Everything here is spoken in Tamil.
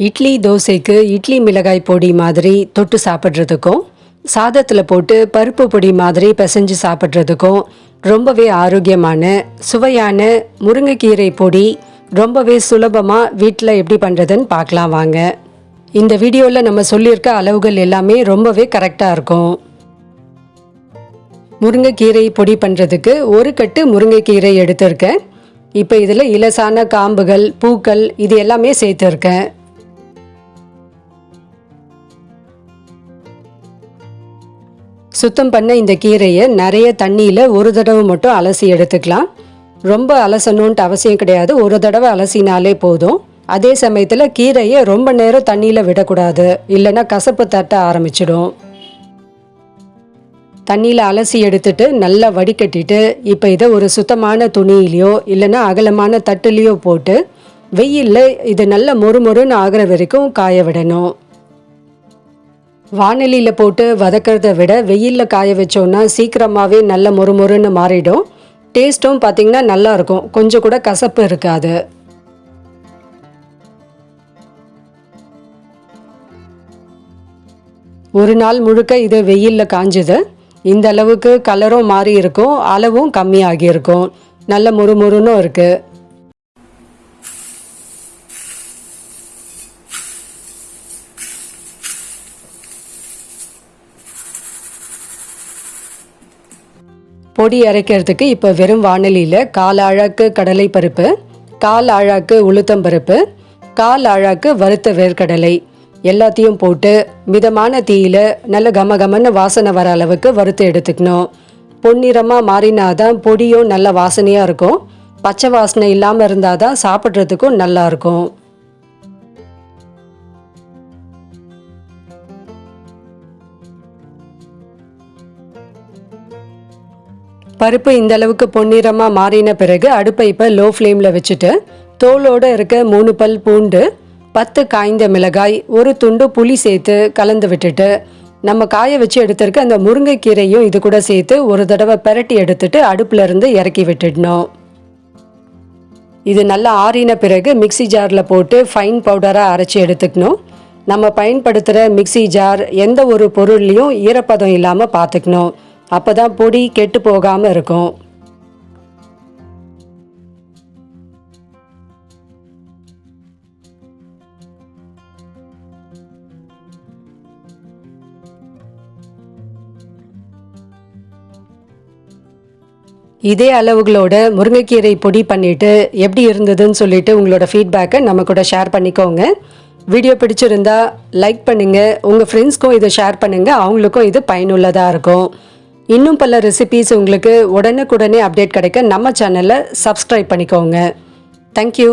இட்லி தோசைக்கு இட்லி மிளகாய் பொடி மாதிரி தொட்டு சாப்பிட்றதுக்கும் சாதத்தில் போட்டு பருப்பு பொடி மாதிரி பிசைஞ்சு சாப்பிட்றதுக்கும் ரொம்பவே ஆரோக்கியமான சுவையான முருங்கைக்கீரை பொடி ரொம்பவே சுலபமாக வீட்டில் எப்படி பண்ணுறதுன்னு பார்க்கலாம் வாங்க. இந்த வீடியோவில் நம்ம சொல்லியிருக்க அளவுகள் எல்லாமே ரொம்பவே கரெக்டாக இருக்கும். முருங்கைக்கீரை பொடி பண்ணுறதுக்கு ஒரு கட்டு முருங்கைக்கீரை எடுத்திருக்கேன். இப்போ இதில் இலசான காம்புகள் பூக்கள் இது எல்லாமே சேர்த்துருக்கேன். சுத்தம் பண்ண இந்த கீரையை நிறைய தண்ணியில் ஒரு தடவை மட்டும் அலசி எடுத்துக்கலாம். ரொம்ப அலசணுன்ட்டு அவசியம் கிடையாது. ஒரு தடவை அலசினாலே போதும். அதே சமயத்தில் கீரையை ரொம்ப நேரம் தண்ணியில் விடக்கூடாது. இல்லைன்னா கசப்பு தட்ட ஆரம்பிச்சிடும். தண்ணியில் அலசி எடுத்துட்டு நல்லா வடிகட்டிட்டு இப்போ இதை ஒரு சுத்தமான துணியிலையோ இல்லைன்னா அகலமான தட்டுலேயோ போட்டு வெயிலில் இது நல்ல மொறுமொறுன்னு ஆகிற வரைக்கும் காய விடணும். வானலியில் போட்டு வதக்கிறத விட வெயிலில் காய வச்சோன்னா சீக்கிரமாகவே நல்ல மொறுமொறுன்னு மாறிடும். டேஸ்ட்டும் பார்த்திங்கன்னா நல்லாயிருக்கும் கொஞ்சம் கூட கசப்பு இருக்காது. ஒரு நாள் முழுக்க இது வெயிலில் காஞ்சுது. இந்த அளவுக்கு கலரும் மாறி இருக்கும். அளவும் கம்மியாகியிருக்கும் நல்ல முறுமுறுன்னும் இருக்குது பொடி அரைக்கிறதுக்கு இப்போ வெறும் வானலியில் கால் அழாக்கு கடலை பருப்பு கால் அழாக்கு உளுத்தம் பருப்பு கால் அழாக்கு வறுத்த வேர்க்கடலை எல்லாத்தையும் போட்டு மிதமான தீயில நல்ல கம கமன்னு வாசனை வர அளவுக்கு வறுத்து எடுத்துக்கணும். பொன்னிறமாக மாறினாதான் பொடியும் நல்ல வாசனையாக இருக்கும். பச்சை வாசனை இல்லாமல் இருந்தால் தான் சாப்பிட்றதுக்கும் நல்லாயிருக்கும் பருப்பு இந்த அளவுக்கு பொன்னிறமாக மாறின பிறகு அடுப்பை இப்போ லோ ஃப்ளேமில் வச்சுட்டு தோலோடு இருக்க மூணு பல் பூண்டு பத்து காய்ந்த மிளகாய் ஒரு துண்டு புளி சேர்த்து கலந்து விட்டுட்டு நம்ம காய வச்சு எடுத்திருக்க அந்த முருங்கைக்கீரையும் இது கூட சேர்த்து ஒரு தடவை பெரட்டி எடுத்துட்டு அடுப்புல இருந்து இறக்கி விட்டுடணும். இது நல்லா ஆறின பிறகு மிக்சி ஜாரில் போட்டு ஃபைன் பவுடராக அரைச்சி எடுத்துக்கணும். நம்ம பயன்படுத்துகிற மிக்சி ஜார் எந்த ஒரு பொருள்லையும் ஈரப்பதம் இல்லாமல் பார்த்துக்கணும் அப்போ தான் பொடி கெட்டு போகாமல் இருக்கும். இதே அளவுகளோட முருங்கைக்கீரை பொடி பண்ணிட்டு எப்படி இருந்ததுன்னு சொல்லிட்டு உங்களோட ஃபீட்பேக்கை நம்ம கூட ஷேர் பண்ணிக்கோங்க. வீடியோ பிடிச்சிருந்தா லைக் பண்ணுங்கள் உங்கள் ஃப்ரெண்ட்ஸ்க்கும் இதை ஷேர் பண்ணுங்கள் அவங்களுக்கும் இது பயனுள்ளதாக இருக்கும். இன்னும் பல ரெசிபீஸ் உங்களுக்கு உடனுக்குடனே அப்டேட் கிடைக்க நம்ம சேனலை சப்ஸ்கிரைப் பண்ணிக்கோங்க. தேங்க்யூ